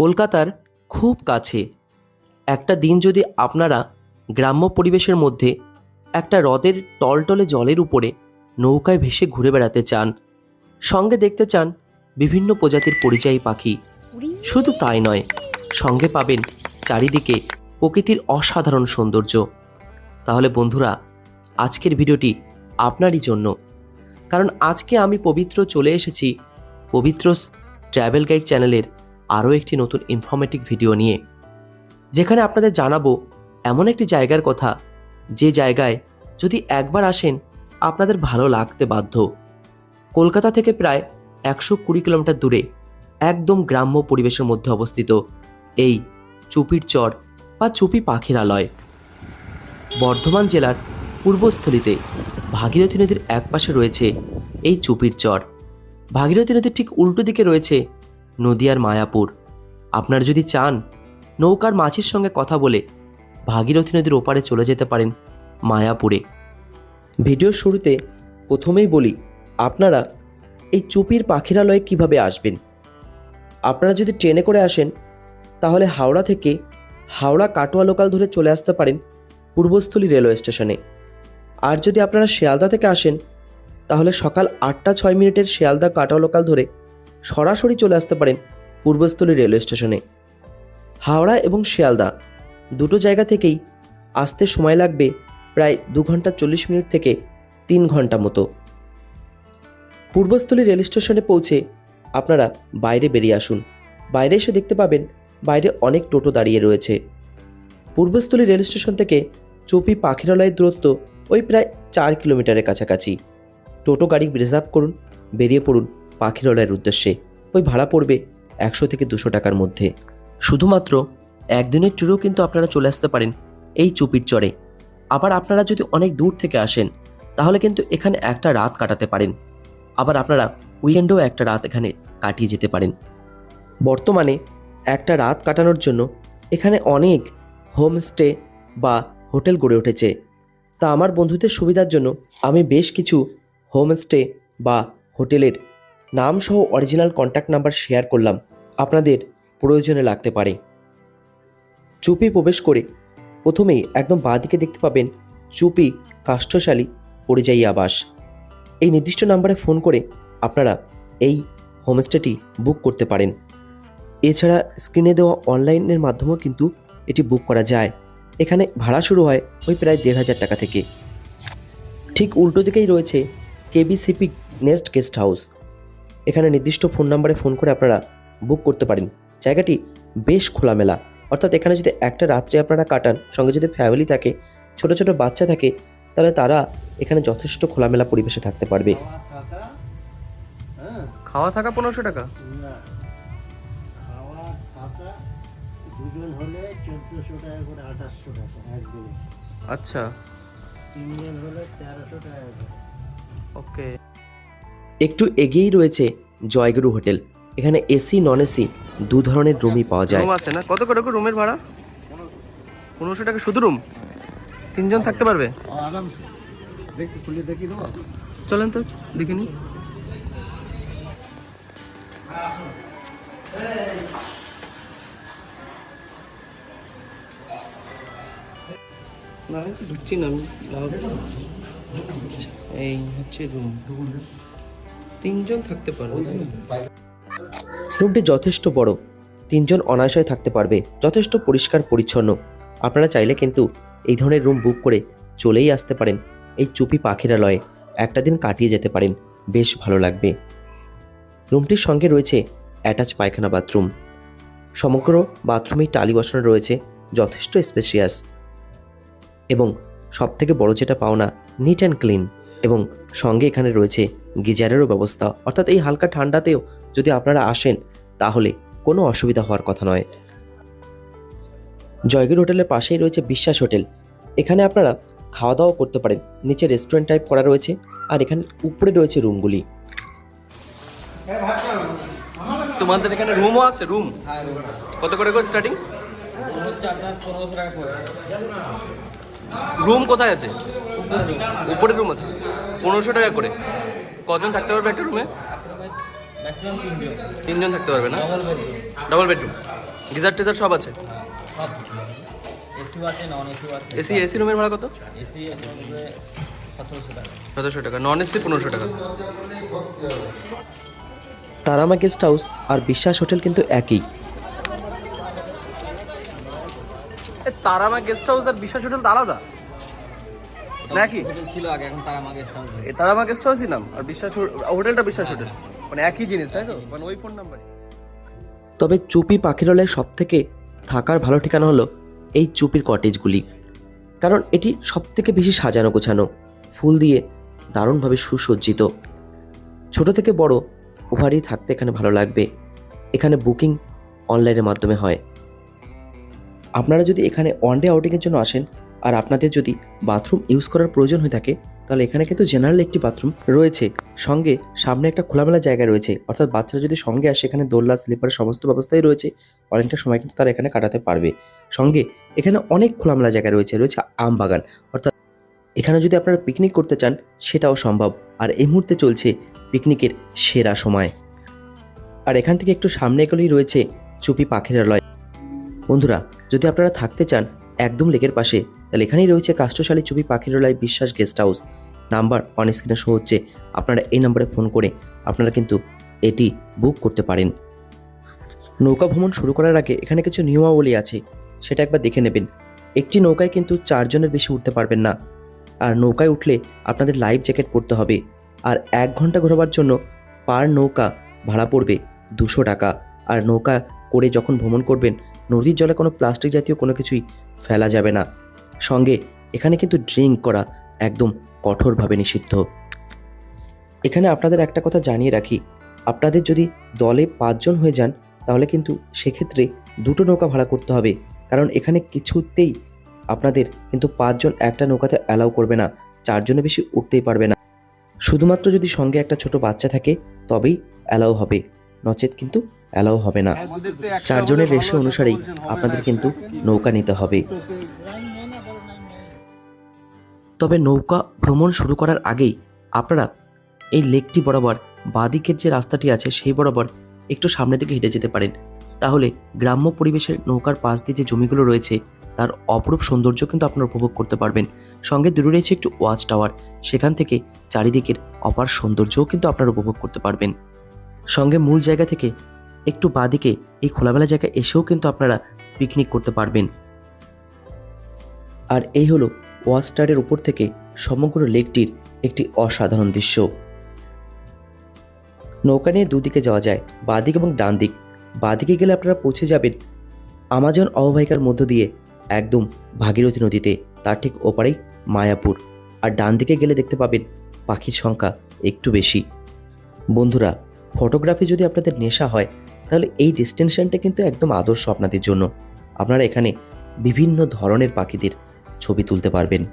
কলকাতার খুব কাছে। একটা দিন যদি আপনারা গ্রাম্য পরিবেশের মধ্যে একটা হ্রদের টলটলে জলের উপরে নৌকায় ভেসে ঘুরে বেড়াতে চান, সঙ্গে দেখতে চান বিভিন্ন প্রজাতির পরিযায়ী পাখি। শুধু তাই নয়, সঙ্গে পাবেন চারিদিকে প্রকৃতির অসাধারণ সৌন্দর্য। তাহলে বন্ধুরা, আজকের ভিডিওটি আপনারই জন্য। কারণ আজকে আমি পবিত্র চলে এসেছি পবিত্র ট্র্যাভেল গাইড চ্যানেলের আরও একটি নতুন ইনফরমেটিভ ভিডিও নিয়ে, যেখানে আপনাদের জানাব এমন একটি জায়গার কথা, যে জায়গায় যদি একবার আসেন, আপনাদের ভালো লাগতে বাধ্য। কলকাতা থেকে প্রায় একশো কুড়ি কিলোমিটার দূরে, একদম গ্রাম্য পরিবেশের মধ্যে অবস্থিত এই চুপির চর বা চুপি পাখিরালয় বর্ধমান জেলার পূর্বস্থলীতে ভাগীরথী নদীর একপাশে রয়েছে এই চুপির চর। ভাগীরথী নদীর ঠিক উল্টো দিকে রয়েছে নদিয়ার মায়াপুর। আপনারা যদি চান, নৌকার মাছির সঙ্গে কথা বলে ভাগীরথী নদীর ওপারে চলে যেতে পারেন মায়াপুরে। ভিডিওর শুরুতে প্রথমেই বলি, আপনারা এই চুপির পাখিরালয়ে কীভাবে আসবেন? আপনারা যদি ট্রেনে করে আসেন, তাহলে হাওড়া থেকে হাওড়া কাটোয়া লোকাল ধরে চলে আসতে পারেন পূর্বস্থলী রেলওয়ে স্টেশনে। আর যদি আপনারা শিয়ালদা থেকে আসেন, তাহলে সকাল আটটা ছয় মিনিটের শিয়ালদা কাটোয়া লোকাল ধরে সরাসরি চলে আসতে পারেন পূর্বস্থলী রেলওয়ে স্টেশনে। হাওড়া এবং শিয়ালদা দুটো জায়গা থেকেই আসতে সময় লাগবে প্রায় দু ঘণ্টা চল্লিশ মিনিট থেকে তিন ঘণ্টা মতো। পূর্বস্থলী রেল স্টেশনে পৌঁছে আপনারা বাইরে বেরিয়ে আসুন। বাইরে এসে দেখতে পাবেন বাইরে অনেক টোটো দাঁড়িয়ে রয়েছে। পূর্বস্থলী রেল স্টেশন থেকে চুপি পাখিরালয়ের দূরত্ব ওই প্রায় চার কিলোমিটারের কাছাকাছি। টোটো গাড়ি রিজার্ভ করুন, বেরিয়ে পড়ুন। পাখিরালয়ের উদ্দেশ্যে। ওই ভাড়া পড়বে একশো থেকে দুশো টাকার মধ্যে। শুধুমাত্র একদিনের ট্যুরেও কিন্তু আপনারা চলে আসতে পারেন এই চুপির চরে। আবার আপনারা যদি অনেক দূর থেকে আসেন, তাহলে কিন্তু এখানে একটা রাত কাটাতে পারেন। আবার আপনারা উইকেন্ডেও একটা রাত এখানে কাটিয়ে যেতে পারেন। বর্তমানে একটা রাত কাটানোর জন্য এখানে অনেক হোমস্টে বা হোটেল গড়ে উঠেছে। তা আমার বন্ধুদের সুবিধার জন্য আমি বেশ কিছু হোমস্টে বা হোটেলের নাম সহ অরিজিনাল কন্ট্যাক্ট নাম্বার শেয়ার করলাম। আপনাদের প্রয়োজনে লাগতে পারে। চুপি প্রবেশ করে প্রথমেই একদম বাঁদিকে দেখতে পাবেন চুপি কাষ্ঠশালী পরিযায়ী আবাস। এই নির্দিষ্ট নাম্বারে ফোন করে আপনারা এই হোমস্টেটি বুক করতে পারেন। এছাড়া স্ক্রিনে দেওয়া অনলাইনের মাধ্যমেও কিন্তু এটি বুক করা যায়। এখানে ভাড়া শুরু হয় ওই প্রায় দেড় হাজার টাকা থেকে। ঠিক উল্টো দিকেই রয়েছে কেবিসিপি নেস্ট গেস্ট হাউস এখানে নির্দিষ্ট ফোন নাম্বারে ফোন করে আপনারা বুক করতে পারেন। জায়গাটি বেশ খোলামেলা। অর্থাৎ এখানে যদি একটা রাত্রে আপনারা কাটান সঙ্গে যদি ফ্যামিলি থাকে ছোট ছোট বাচ্চা থাকে তাহলে তারা এখানে যথেষ্ট খোলামেলা পরিবেশে থাকতে পারবে। হ্যাঁ খাওয়া থাকা পনেরোশো টাকা? না খাওয়া থাকা দুজন হলে চোদ্দোশো টাকা করে আঠাশশো টাকা একদিনে। আচ্ছা। তিনজন হলে তেরোশো টাকা করে। ওকে একটু এগিয়েই রয়েছে জয়গুরু হোটেল। এখানে এসি নন এসি দু ধরনের রুমই পাওয়া যায়। রুম আছে না? কত করে রুমের ভাড়া? পনেরোশো টাকা শুধু রুম তিনজন থাকতে পারবে? দেখি চলেন তো দেখিনি না ঢুকছি না আমি আচ্ছা, এই হচ্ছে রুম তিনজন থাকতে পারবে? রুমটি যথেষ্ট বড়। তিনজন অনায়াসে থাকতে পারবে। যথেষ্ট পরিষ্কার, পরিচ্ছন্ন। আপনারা চাইলে কিন্তু এই ধরনের রুম বুক করে চলেই আসতে পারেন এই চুপি পাখিরালয়ে। একটা দিন কাটিয়ে যেতে পারেন। বেশ ভালো লাগবে। রুমটির সঙ্গে রয়েছে অ্যাটাচ পায়খানা বাথরুম। সমগ্র বাথরুমেই টালি বসানো রয়েছে, যথেষ্ট স্পেশিয়াস। এবং সবথেকে বড় যেটা পাওনা, নিট অ্যান্ড ক্লিন। এবং সঙ্গে এখানে রয়েছে গিজারেরও ব্যবস্থা। অর্থাৎ এই হালকা ঠান্ডাতেও যদি আপনারা আসেন তাহলে কোনো অসুবিধা হওয়ার কথা নয়। জয়গির হোটেলের পাশেই রয়েছে বিশ্বাস হোটেল। এখানে আপনারা খাওয়া দাওয়া করতে পারেন। নিচে রেস্টুরেন্ট টাইপ করা রয়েছে আর এখানে উপরে রয়েছে রুমগুলি। তোমাদের এখানে রুমও আছে? রুম? কত করে করে স্টার্টিং? রুম কোথায় আছে? উপরে রুম আছে। পনেরোশো টাকা করে। কজন থাকতে পারবে একটা রুমে তিনজন। থাকতে পারবে না? ডবল বেডরুম গিজার টিজার সব আছে? এসি এসি রুমের ভাড়া কত? সতেরোশো টাকা। নন এসি পনেরোশো টাকা। তারামা গেস্ট হাউস আর বিশ্বাস হোটেল কিন্তু একই। তারামা গেস্ট হাউস আর বিশ্বাস হোটেল তো আলাদা? নাকি? ছিল আগে এখন তারা আমাকে স্টাফ এ। তারামা গেস্ট হাউসই নাম। আর বিশ্বাস হোটেলটা বিশ্বাস হোটেল। মানে একই জিনিস তাই তো? মানে ওই ফোন নাম্বারই তবে চুপি পাখিরালয়ের সব থেকে থাকার ভালো ঠিকানা হলো এই চুপির কটেজগুলি কারণ এটি সব থেকে বেশি সাজানো গোছানো ফুল দিয়ে দারুণভাবে সুসজ্জিত। ছোট থেকে বড় উভয়ই থাকতে এখানে ভালো লাগবে। এখানে বুকিং অনলাইনের মাধ্যমে হয়। আপনারা যদি এখানে ওয়ান ডে আউটিংয়ের জন্য আসেন, আর আপনাদের যদি বাথরুম ইউজ করার প্রয়োজন হয়ে থাকে, তাহলে এখানে কিন্তু জেনারেল একটি বাথরুম রয়েছে। সঙ্গে সামনে একটা খোলামেলা জায়গা রয়েছে। অর্থাৎ বাচ্চারা যদি সঙ্গে আসে, এখানে দোলনা স্লিপারের সমস্ত ব্যবস্থাই রয়েছে। অনেকটা সময় কিন্তু তারা এখানে কাটাতে পারবে। সঙ্গে এখানে অনেক খোলামেলা জায়গা রয়েছে রয়েছে আম বাগান। অর্থাৎ এখানে যদি আপনারা পিকনিক করতে চান, সেটাও সম্ভব। আর এই মুহূর্তে চলছে পিকনিকের সেরা সময়। আর এখান থেকে একটু সামনে এগুলোই রয়েছে চুপি পাখিরালয়। বন্ধুরা, যদি আপনারা থাকতে চান একদম লেকের পাশে, তাহলে এখানেই রয়েছে কাষ্টশালী চুপি পাখিরালয় Biswas guest house number on স্ক্রিনে শো হচ্ছে, আপনারা এই নাম্বারে ফোন করে আপনারা কিন্তু এটি বুক করতে পারেন। নৌকা ভ্রমণ শুরু করার আগে এখানে কিছু নিয়মাবলী আছে, সেটা একবার দেখে নেবেন। একটি নৌকায় কিন্তু চারজনের বেশি উঠতে পারবেন না। আর নৌকায় উঠলে আপনাদের লাইফ জ্যাকেট পরতে হবে। আর এক ঘণ্টা ঘোরাবার জন্য পার নৌকা ভাড়া পড়বে দুশো টাকা। আর নৌকা করে যখন ভ্রমণ করবেন নদীর জলে কোনো প্লাস্টিক জাতীয় কোনো কিছুই ফেলা যাবে না। সঙ্গে এখানে কিন্তু ড্রিঙ্ক করা একদম কঠোরভাবে নিষিদ্ধ। এখানে আপনাদের একটা কথা জানিয়ে রাখি, আপনাদের যদি দলে পাঁচজন হয়ে যান, তাহলে কিন্তু সেক্ষেত্রে দুটো নৌকা ভাড়া করতে হবে। কারণ এখানে কিছুতেই আপনাদের কিন্তু পাঁচজন একটা নৌকাতে অ্যালাউ করবে না, চারজনের বেশি উঠতেই পারবে না। শুধুমাত্র যদি সঙ্গে একটা ছোট বাচ্চা থাকে, তবেই অ্যালাউ হবে। নচেত কিন্তু অ্যালাউ হবে না। চারজনের রেশিও অনুসারেই আপনাদের কিন্তু নৌকা নিতে হবে। তবে নৌকা ভ্রমণ শুরু করার আগেই আপনারা এই লেকটি বরাবর বাদিকের যে রাস্তাটি আছে সেই বরাবর একটু সামনের দিকে হেঁটে যেতে পারেন। তাহলে গ্রাম্য পরিবেশের নৌকার পাশ দিয়ে যে জমিগুলো রয়েছে, তার অপরূপ সৌন্দর্য কিন্তু আপনারা উপভোগ করতে পারবেন। সঙ্গে দূরে রয়েছে একটু ওয়াচ টাওয়ার। সেখান থেকে চারিদিকের অপার সৌন্দর্যও কিন্তু আপনারা উপভোগ করতে পারবেন। সঙ্গে মূল জায়গা থেকে একটু বাদিকে এই খোলামেলা জায়গায় এসেও কিন্তু আপনারা পিকনিক করতে পারবেন। আর এই হলো ওয়াচ টাওয়ারের উপর থেকে সমগ্র লেকটির একটি অসাধারণ দৃশ্য। নৌকা নিয়ে দুদিকে যাওয়া যায়, বাদিক এবং ডান দিক বাদিকে গেলে আপনারা পৌঁছে যাবেন আমাজন অববাহিকার মধ্য দিয়ে একদম ভাগীরথী নদীতে, তার ঠিক ওপারেই মায়াপুর। আর ডান দিকে গেলে দেখতে পাবেন পাখির সংখ্যা একটু বেশি। বন্ধুরা ফটোগ্রাফি যদি আপনাদের নেশা হয়, তাহলে এই ডেস্টিনেশনটা কিন্তু একদম আদর্শ আপনাদের জন্য। আপনারা এখানে বিভিন্ন ধরনের পাখিদের ছবি তুলতে পারবেন।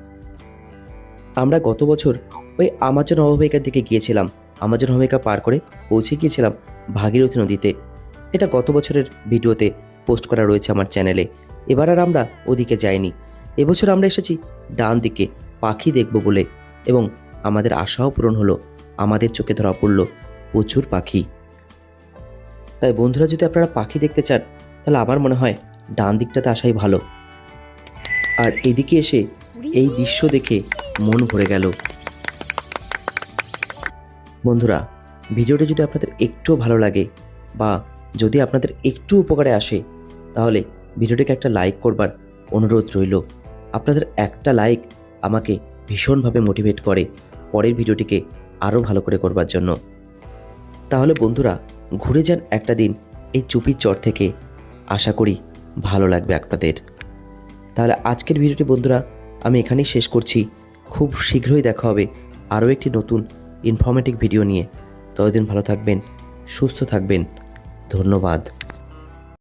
আমরা গত বছর ওই আমাজন অববাহিকার দিকে গিয়েছিলাম। আমাজন অববাহিকা পার করে পৌঁছে গিয়েছিলাম ভাগীরথী নদীতে। এটা গত বছরের ভিডিওতে পোস্ট করা রয়েছে আমার চ্যানেলে। এবার আর আমরা ওদিকে যাইনি। এবছর আমরা এসেছি ডান দিকে, পাখি দেখব বলে। এবং আমাদের আশাও পূরণ হলো, আমাদের চোখে ধরা পড়ল। প্রচুর পাখি। তাই বন্ধুরা যদি আপনারা পাখি দেখতে চান, তাহলে আমার মনে হয় ডান দিকটাতে আসাই ভালো। আর এদিকে এসে এই দৃশ্য দেখে মন ভরে গেল। বন্ধুরা, ভিডিওটি যদি আপনাদের একটু ভালো লাগে বা যদি আপনাদের একটু উপকারে আসে, তাহলে ভিডিওটিকে একটা লাইক করবার অনুরোধ রইল। আপনাদের একটা লাইক আমাকে ভীষণভাবে মোটিভেট করে পরের ভিডিওটিকে আরও ভালো করে করবার জন্য। তাহলে বন্ধুরা, ঘুরে যান একটা দিন এই চুপির চর থেকে। আশা করি ভালো লাগবে আপনাদের। তাহলে আজকের ভিডিওটি বন্ধুরা, আমি এখানেই শেষ করছি। খুব শীঘ্রই দেখা হবে আরও একটি নতুন ইনফরমেটিভ ভিডিও নিয়ে। ততদিন ভালো থাকবেন, সুস্থ থাকবেন। ধন্যবাদ।